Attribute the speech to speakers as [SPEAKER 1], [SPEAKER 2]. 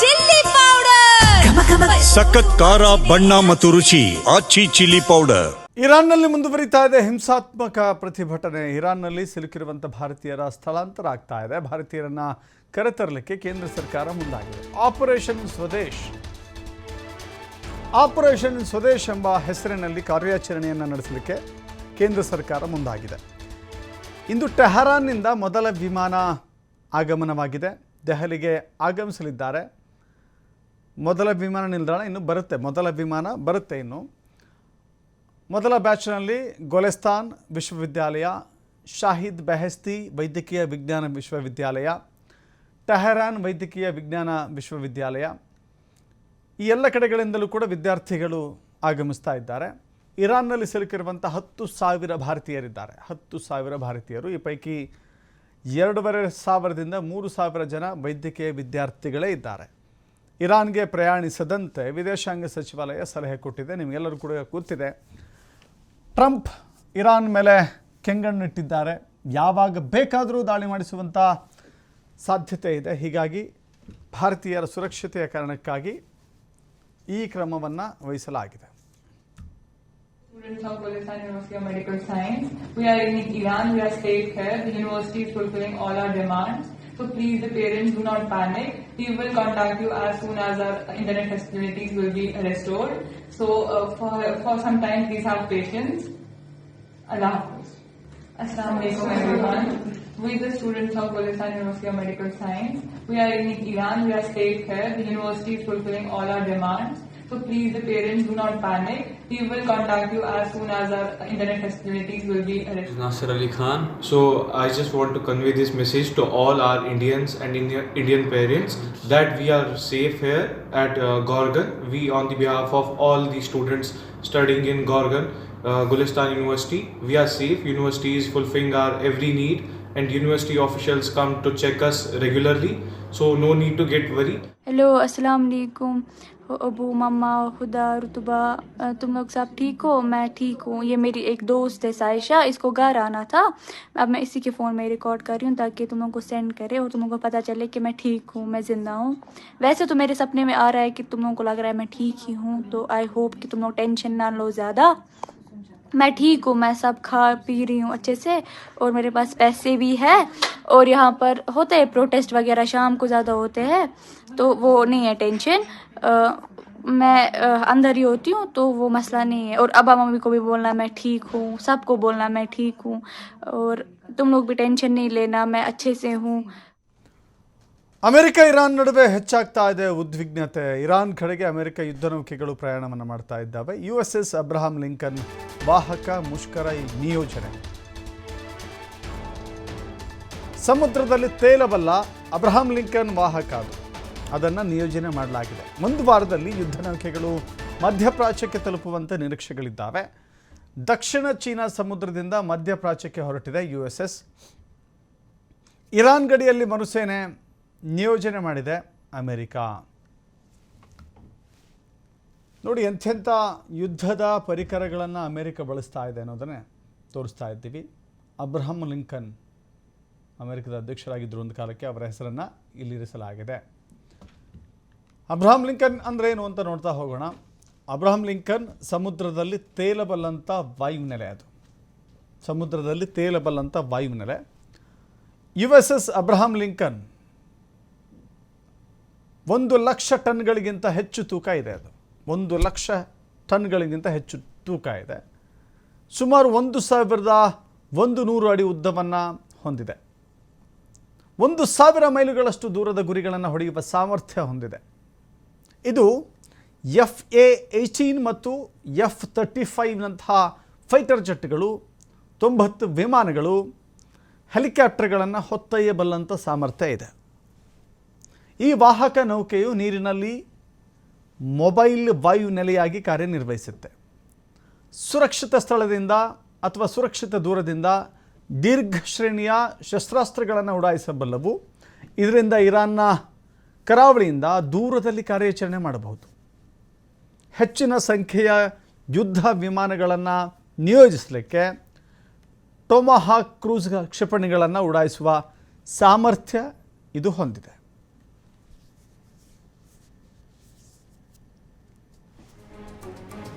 [SPEAKER 1] Chilli powder.
[SPEAKER 2] ಸಖತ್ ಖಾರ ಬಣ್ಣ ಮತ್ತು ರುಚಿ ಆಚಿ ಚಿಲ್ಲಿ ಪೌಡರ್.
[SPEAKER 3] ಇರಾನ್ನಲ್ಲಿ ಮುಂದುವರಿತಾ ಇದೆ ಹಿಂಸಾತ್ಮಕ ಪ್ರತಿಭಟನೆ. ಇರಾನ್ನಲ್ಲಿ ಸಿಲುಕಿರುವಂಥ ಭಾರತೀಯರ ಸ್ಥಳಾಂತರ ಆಗ್ತಾ ಇದೆ. ಭಾರತೀಯರನ್ನ ಕರೆತರಲಿಕ್ಕೆ ಕೇಂದ್ರ ಸರ್ಕಾರ ಮುಂದಾಗಿದೆ. ಆಪರೇಷನ್ ಸ್ವದೇಶ್. ಆಪರೇಷನ್ ಸ್ವದೇಶ್ ಎಂಬ ಹೆಸರಿನಲ್ಲಿ ಕಾರ್ಯಾಚರಣೆಯನ್ನು ನಡೆಸಲಿಕ್ಕೆ ಕೇಂದ್ರ ಸರ್ಕಾರ ಮುಂದಾಗಿದೆ. ಇಂದು ಟೆಹರಾನ್ನಿಂದ ಮೊದಲ ವಿಮಾನ ಆಗಮನವಾಗಿದೆ. ದೆಹಲಿಗೆ ಆಗಮಿಸಲಿದ್ದಾರೆ. ಮೊದಲ ವಿಮಾನ ನಿಲ್ದಾಣ ಇನ್ನು ಬರುತ್ತೆ, ಮೊದಲ ವಿಮಾನ ಬರುತ್ತೆ ಇನ್ನು. ಮೊದಲ ಬ್ಯಾಚ್ನಲ್ಲಿ ಗೊಲೆಸ್ತಾನ್ ವಿಶ್ವವಿದ್ಯಾಲಯ, ಶಾಹಿದ್ ಬೆಹಸ್ತಿ ವೈದ್ಯಕೀಯ ವಿಜ್ಞಾನ ವಿಶ್ವವಿದ್ಯಾಲಯ, ಟೆಹರಾನ್ ವೈದ್ಯಕೀಯ ವಿಜ್ಞಾನ ವಿಶ್ವವಿದ್ಯಾಲಯ. ಈ ಎಲ್ಲ ಕಡೆಗಳಿಂದಲೂ ಕೂಡ ವಿದ್ಯಾರ್ಥಿಗಳು ಆಗಮಿಸ್ತಾ ಇದ್ದಾರೆ. ಇರಾನ್ನಲ್ಲಿ ಸಿಲುಕಿರುವಂಥ ಹತ್ತು ಸಾವಿರ ಭಾರತೀಯರಿದ್ದಾರೆ. ಹತ್ತು ಸಾವಿರ ಭಾರತೀಯರು. ಈ ಪೈಕಿ ಎರಡೂವರೆ ಸಾವಿರದಿಂದ ಮೂರು ಸಾವಿರ ಜನ ವೈದ್ಯಕೀಯ ವಿದ್ಯಾರ್ಥಿಗಳೇ ಇದ್ದಾರೆ. ಇರಾನ್ಗೆ ಪ್ರಯಾಣಿಸದಂತೆ ವಿದೇಶಾಂಗ ಸಚಿವಾಲಯ ಸಲಹೆ ಕೊಟ್ಟಿದೆ. ನಿಮಗೆಲ್ಲರೂ ಕೂಡ ಗೊತ್ತಿದೆ. ಟ್ರಂಪ್ ಇರಾನ್ ಮೇಲೆ ಕೆಂಗಣ್ಣಿಟ್ಟಿದ್ದಾರೆ. ಯಾವಾಗ ಬೇಕಾದರೂ ದಾಳಿ ಮಾಡಿಸುವಂಥ ಸಾಧ್ಯತೆ ಇದೆ. ಹೀಗಾಗಿ ಭಾರತೀಯರ ಸುರಕ್ಷತೆಯ ಕಾರಣಕ್ಕಾಗಿ ಈ ಕ್ರಮವನ್ನು ವಹಿಸಲಾಗಿದೆ.
[SPEAKER 4] Students of Gulistan University of Medical Science. We are in Iran, we are safe here. The university is fulfilling all our demands. So please, the parents, do not panic. We will contact you as soon as our internet facilities will be restored. So uh, for, for some time, please have patience. Allah Hafiz. Assalamu alaikum everyone. We the students of Gulistan University of Medical Science. We are in Iran, we are safe here. The university is fulfilling all our demands. So please, the parents do not panic. We will contact you as soon as our internet facilities will be erected.
[SPEAKER 5] Nasser Ali Khan. So I just want to convey this message to all our Indians and Indian parents that we are safe here at uh, Gorgon. We, on the behalf of all the students studying in Gorgon, uh, Gulistan University, we are safe. University is fulfilling our every need and university officials come to check us regularly so no need to get worried
[SPEAKER 6] hello assalamu alaikum ابو مما خدا، رتبہ تم لوگ سب ٹھیک ہو؟ میں ٹھیک ہوں۔ یہ میری ایک دوست ہے سائشہ، اس کو گھر آنا تھا۔ اب میں اسی کے فون میں ریکارڈ کر رہی ہوں تاکہ تم لوگوں کو سینڈ کرے اور تم لوگوں کو پتہ چلے کہ میں ٹھیک ہوں، میں زندہ ہوں۔ ویسے تو میرے سپنے میں آ رہا ہے کہ تم لوگوں کو لگ رہا ہے میں ٹھیک ہی ہوں، تو آئی ہوپ کہ تم لوگ ٹینشن نہ لو زیادہ۔ मैं ठीक हूँ मैं सब खा P रही हूँ अच्छे से और मेरे पास पैसे भी है और यहाँ पर होते हैं प्रोटेस्ट वगैरह शाम को ज़्यादा होते हैं तो वो नहीं है टेंशन अ, मैं अ, अंदर ही होती हूँ तो वो मसला नहीं है और अबा मम्मी को भी बोलना मैं ठीक हूँ सबको बोलना मैं ठीक हूँ और तुम लोग भी टेंशन नहीं लेना मैं अच्छे से हूँ
[SPEAKER 3] ಅಮೆರಿಕ ಇರಾನ್ ನಡುವೆ ಹೆಚ್ಚಾಗ್ತಾ ಇದೆ ಉದ್ವಿಗ್ನತೆ ಇರಾನ್ ಕಡೆಗೆ ಅಮೆರಿಕ ಯುದ್ಧ ನೌಕೆಗಳು ಪ್ರಯಾಣವನ್ನು ಮಾಡ್ತಾ ಇದ್ದಾವೆ U S S Abraham Lincoln ವಾಹಕ ಮುಷ್ಕರ ಈ ನಿಯೋಜನೆ. ಸಮುದ್ರದಲ್ಲಿ ತೇಲಬಲ್ಲ ಅಬ್ರಹಾಂ ಲಿಂಕನ್ ವಾಹಕ ಅದು. ಅದನ್ನು ನಿಯೋಜನೆ ಮಾಡಲಾಗಿದೆ. ಒಂದು ವಾರದಲ್ಲಿ ಯುದ್ಧ ನೌಕೆಗಳು ಮಧ್ಯಪ್ರಾಚ್ಯಕ್ಕೆ ತಲುಪುವಂತೆ ನಿರೀಕ್ಷೆಗಳಿದ್ದಾವೆ. ದಕ್ಷಿಣ ಚೀನಾ ಸಮುದ್ರದಿಂದ ಮಧ್ಯಪ್ರಾಚ್ಯಕ್ಕೆ ಹೊರಟಿದೆ ಯು ಎಸ್ ಎಸ್ ಇರಾನ್ ಗಡಿಯಲ್ಲಿ ಮರುಸೇನೆ ನಿಯೋಜನೆ ಮಾಡಿದೆ ಅಮೆರಿಕ. ನೋಡಿ, ಎಂಥೆಂಥ ಯುದ್ಧದ ಪರಿಕರಗಳನ್ನು ಅಮೇರಿಕ ಬಳಸ್ತಾ ಇದೆ ಅನ್ನೋದನ್ನೇ ತೋರಿಸ್ತಾ ಇದ್ದೀವಿ. ಅಬ್ರಹಂ ಲಿಂಕನ್ ಅಮೆರಿಕದ ಅಧ್ಯಕ್ಷರಾಗಿದ್ದರು ಒಂದು ಕಾಲಕ್ಕೆ, ಅವರ ಹೆಸರನ್ನು ಇಲ್ಲಿರಿಸಲಾಗಿದೆ ಅಬ್ರಹಾಂ ಲಿಂಕನ್ ಅಂದರೆ ಏನು ಅಂತ ನೋಡ್ತಾ ಹೋಗೋಣ. ಅಬ್ರಹಾಂ ಲಿಂಕನ್ ಸಮುದ್ರದಲ್ಲಿ ತೇಲಬಲ್ಲಂಥ ವಾಯುನೆಲೆ ಅದು. ಸಮುದ್ರದಲ್ಲಿ ತೇಲಬಲ್ಲಂಥ ವಾಯುನೆಲೆ. U S S Abraham Lincoln ಒಂದು ಲಕ್ಷ ಟನ್ಗಳಿಗಿಂತ ಹೆಚ್ಚು ತೂಕ ಇದೆ ಅದು. ಒಂದು ಲಕ್ಷ ಟನ್ಗಳಿಗಿಂತ ಹೆಚ್ಚು ತೂಕ ಇದೆ. ಸುಮಾರು ಒಂದು ಸಾವಿರದ ಒಂದು ನೂರು ಅಡಿ ಉದ್ದವನ್ನು ಹೊಂದಿದೆ. ಒಂದು ಸಾವಿರ ಮೈಲುಗಳಷ್ಟು ದೂರದ ಗುರಿಗಳನ್ನು ಹೊಡೆಯುವ ಸಾಮರ್ಥ್ಯ ಹೊಂದಿದೆ. ಇದು ಎಫ್ ಎ ಏಯ್ಟೀನ್ ಮತ್ತು ಎಫ್ ತರ್ಟಿ ಫೈವ್ನಂತಹ ಫೈಟರ್ ಜೆಟ್ಗಳು, ತೊಂಬತ್ತು ವಿಮಾನಗಳು, ಹೆಲಿಕಾಪ್ಟರ್ಗಳನ್ನು ಹೊತ್ತೊಯ್ಯಬಲ್ಲಂಥ ಸಾಮರ್ಥ್ಯ ಇದೆ. ಈ ವಾಹಕ ನೌಕೆಯು ನೀರಿನಲ್ಲಿ ಮೊಬೈಲ್ ವಾಯು ನೆಲೆಯಾಗಿ ಕಾರ್ಯನಿರ್ವಹಿಸುತ್ತೆ. ಸುರಕ್ಷಿತ ಸ್ಥಳದಿಂದ ಅಥವಾ ಸುರಕ್ಷಿತ ದೂರದಿಂದ ದೀರ್ಘ ಶ್ರೇಣಿಯ ಶಸ್ತ್ರಾಸ್ತ್ರಗಳನ್ನು ಉಡಾಯಿಸಬಲ್ಲವು. ಇದರಿಂದ ಇರಾನ್ನ ಕರಾವಳಿಯಿಂದ ದೂರದಲ್ಲಿ ಕಾರ್ಯಾಚರಣೆ ಮಾಡಬಹುದು. ಹೆಚ್ಚಿನ ಸಂಖ್ಯೆಯ ಯುದ್ಧ ವಿಮಾನಗಳನ್ನು ನಿಯೋಜಿಸಲಿಕ್ಕೆ ಟೊಮಹಾ ಕ್ರೂಸ್ ಕ್ಷಿಪಣಿಗಳನ್ನು ಉಡಾಯಿಸುವ ಸಾಮರ್ಥ್ಯ ಇದು ಹೊಂದಿದೆ.